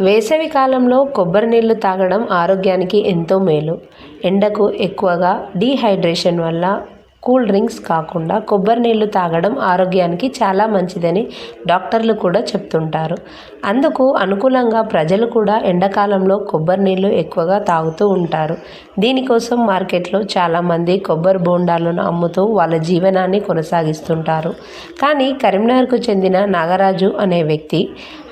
వేసవి కాలంలో కొబ్బరి నీళ్ళు తాగడం ఆరోగ్యానికి ఎంతో మేలు. ఎండకు ఎక్కువగా డీహైడ్రేషన్ వల్ల కూల్ డ్రింక్స్ కాకుండా కొబ్బరి నీళ్ళు తాగడం ఆరోగ్యానికి చాలా మంచిదని డాక్టర్లు కూడా చెప్తుంటారు. అందుకు అనుకూలంగా ప్రజలు కూడా ఎండాకాలంలో కొబ్బరి నీళ్ళు ఎక్కువగా తాగుతూ ఉంటారు. దీనికోసం మార్కెట్లో చాలామంది కొబ్బరి బోండాలను అమ్ముతూ వాళ్ళ జీవనాన్ని కొనసాగిస్తుంటారు. కానీ కరీంనగర్కు చెందిన నాగరాజు అనే వ్యక్తి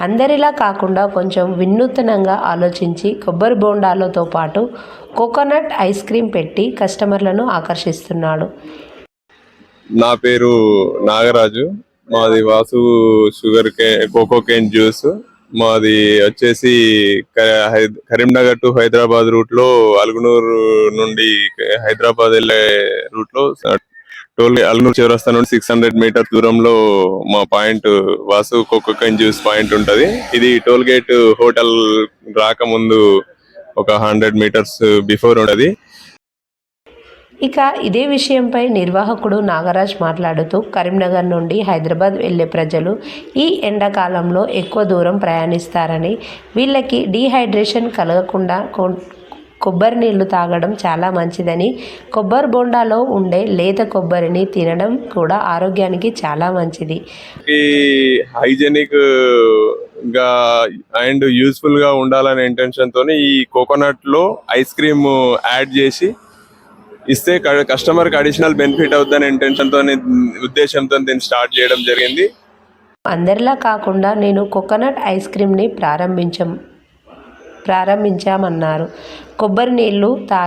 అందరిలా కాకుండా కొంచెం వినూత్నంగా ఆలోచించి కొబ్బరి బోండాలతో పాటు కోకోనట్ ఐస్ క్రీమ్ పెట్టి కస్టమర్లను ఆకర్షిస్తున్నాడు. నా పేరు నాగరాజు. మాది వాసు షుగర్ కే కోకో కేన్ జ్యూస్. మాది వచ్చేసి కరీంనగర్ టు హైదరాబాద్ రూట్లో అల్గునూరు నుండి హైదరాబాద్ వెళ్ళే రూట్లో టోల్ అల్గునూరు చివరస్తా నుండి సిక్స్ హండ్రెడ్ మీటర్ దూరంలో మా point Vasu coco cane juice point ఉంటది. ఇది టోల్ గేట్ హోటల్ రాకముందు ఒక హండ్రెడ్ మీటర్స్ బిఫోర్ ఉంటది ఇక ఇదే విషయంపై నిర్వాహకుడు నాగరాజ్ మాట్లాడుతూ కరీంనగర్ నుండి హైదరాబాద్ వెళ్ళే ప్రజలు ఈ ఎండాకాలంలో ఎక్కువ దూరం ప్రయాణిస్తారని వీళ్ళకి డీహైడ్రేషన్ కలగకుండా కొ- కొబ్బరి నీళ్ళు తాగడం చాలా మంచిదని కొబ్బరి బొండాలో ఉండే లేత కొబ్బరిని తినడం కూడా ఆరోగ్యానికి చాలా మంచిది. హైజెనిక్ ఇంకా అండ్ యూస్ఫుల్గా ఉండాలనే ఇంటెన్షన్ తోని ఈ కోకోనట్లో ఐస్ క్రీమ్ యాడ్ చేసి ఇస్తే కస్టమర్కి అడిషనల్ బెనిఫిట్ అవుతుందనే ఇంటెన్షన్ తోని ఉద్దేశంతో దీన్ని స్టార్ట్ చేయడం జరిగింది. అందరిలా కాకుండా నేను కోకోనట్ ఐస్ క్రీమ్ని ప్రారంభించం ప్రారంభించామన్నారు. కొబ్బరి నీళ్ళు తా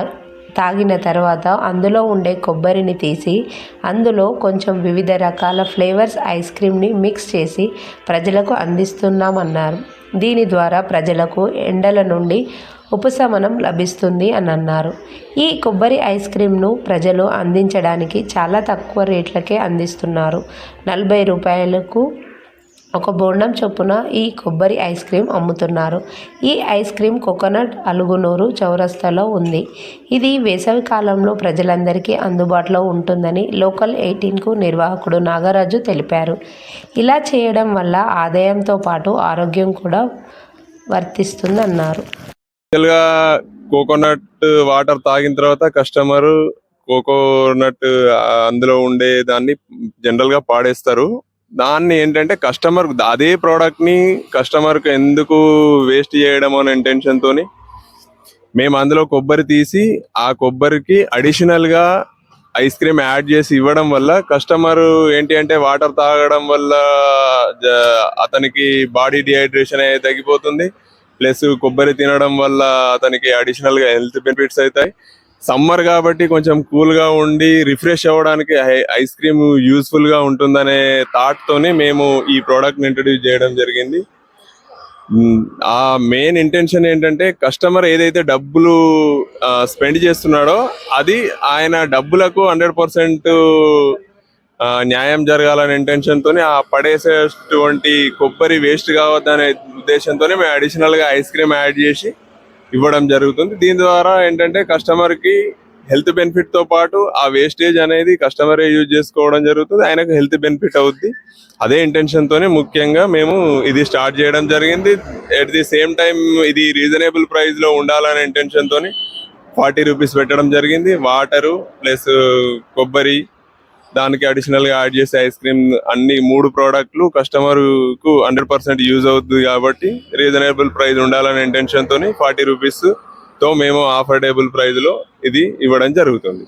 తాగిన తర్వాత అందులో ఉండే కొబ్బరిని తీసి అందులో కొంచెం వివిధ రకాల ఫ్లేవర్స్ ఐస్ క్రీమ్ని మిక్స్ చేసి ప్రజలకు అందిస్తున్నామన్నారు. దీని ద్వారా ప్రజలకు ఎండల నుండి ఉపశమనం లభిస్తుంది అని అన్నారు ఈ కొబ్బరి ఐస్ క్రీమ్ను ప్రజలు అందించడానికి చాలా తక్కువ రేట్లకే అందిస్తున్నారు. నలభై రూపాయలకు ఒక బోండం చొప్పున ఈ కొబ్బరి ఐస్ క్రీమ్ అమ్ముతున్నారు. ఈ ఐస్ క్రీమ్ కోకోనట్ అలుగునూరు చౌరస్తాలో ఉంది. ఇది వేసవి కాలంలో ప్రజలందరికీ అందుబాటులో ఉంటుందని లోకల్ ఎయిటీన్కు నిర్వాహకుడు నాగరాజు తెలిపారు. ఇలా చేయడం వల్ల ఆదాయంతో పాటు ఆరోగ్యం కూడా వర్తిస్తుందన్నారు. కోకోనట్ వాటర్ తాగిన తర్వాత కస్టమర్ కోకోనట్ అందులో ఉండే దాన్ని జనరల్గా పాడేస్తారు. దాన్ని ఏంటంటే కస్టమర్ అదే ప్రోడక్ట్ని కస్టమర్కు ఎందుకు వేస్ట్ చేయడం అనే ఇంటెన్షన్ తోని మేము అందులో కొబ్బరి తీసి ఆ కొబ్బరికి అడిషనల్గా ఐస్ క్రీమ్ యాడ్ చేసి ఇవ్వడం వల్ల కస్టమర్ ఏంటి అంటే వాటర్ తాగడం వల్ల జ- అతనికి బాడీ డిహైడ్రేషన్ అనేది తగ్గిపోతుంది. ప్లస్ కొబ్బరి తినడం వల్ల అతనికి అడిషనల్గా హెల్త్ బెనిఫిట్స్ అవుతాయి. సమ్మర్ కాబట్టి కొంచెం కూల్గా ఉండి రిఫ్రెష్ అవ్వడానికి ఐ- ఐస్ క్రీమ్ యూస్ఫుల్గా ఉంటుందనే థాట్తోనే మేము ఈ ప్రోడక్ట్ని ఇంట్రడ్యూస్ చేయడం జరిగింది. ఆ మెయిన్ ఇంటెన్షన్ ఏంటంటే కస్టమర్ ఏదైతే డబ్బులు స్పెండ్ చేస్తున్నాడో అది ఆయన డబ్బులకు హండ్రెడ్ పర్సెంట్ న్యాయం జరగాలనే ఇంటెన్షన్తోనే ఆ పడేసేటువంటి కొబ్బరి వేస్ట్ కావద్దనే ఉద్దేశంతోనే మేము అడిషనల్గా ఐస్ క్రీమ్ యాడ్ చేసి ఇవ్వడం జరుగుతుంది. దీని ద్వారా ఏంటంటే కస్టమర్కి హెల్త్ బెనిఫిట్తో పాటు ఆ వేస్టేజ్ అనేది కస్టమరే యూజ్ చేసుకోవడం జరుగుతుంది. ఆయనకు హెల్త్ బెనిఫిట్ అవుద్ది. అదే ఇంటెన్షన్తోనే ముఖ్యంగా మేము ఇది స్టార్ట్ చేయడం జరిగింది. ఎట్ ది సేమ్ టైం ఇది రీజనబుల్ ప్రైస్లో ఉండాలనే ఇంటెన్షన్తోని ఫార్టీ రూపీస్ పెట్టడం జరిగింది. వాటరు ప్లస్ కొబ్బరి దానికి అడిషనల్గా యాడ్ చేసే ఐస్ క్రీమ్ అన్ని మూడు ప్రోడక్ట్లు కస్టమర్కు హండ్రెడ్ పర్సెంట్ యూజ్ అవుతుంది కాబట్టి రీజనబుల్ ప్రైస్ ఉండాలనే ఇంటెన్షన్ తోని ఫార్టీ రూపీస్తో మేము ఆఫర్డబుల్ ప్రైస్లో ఇది ఇవ్వడం జరుగుతుంది.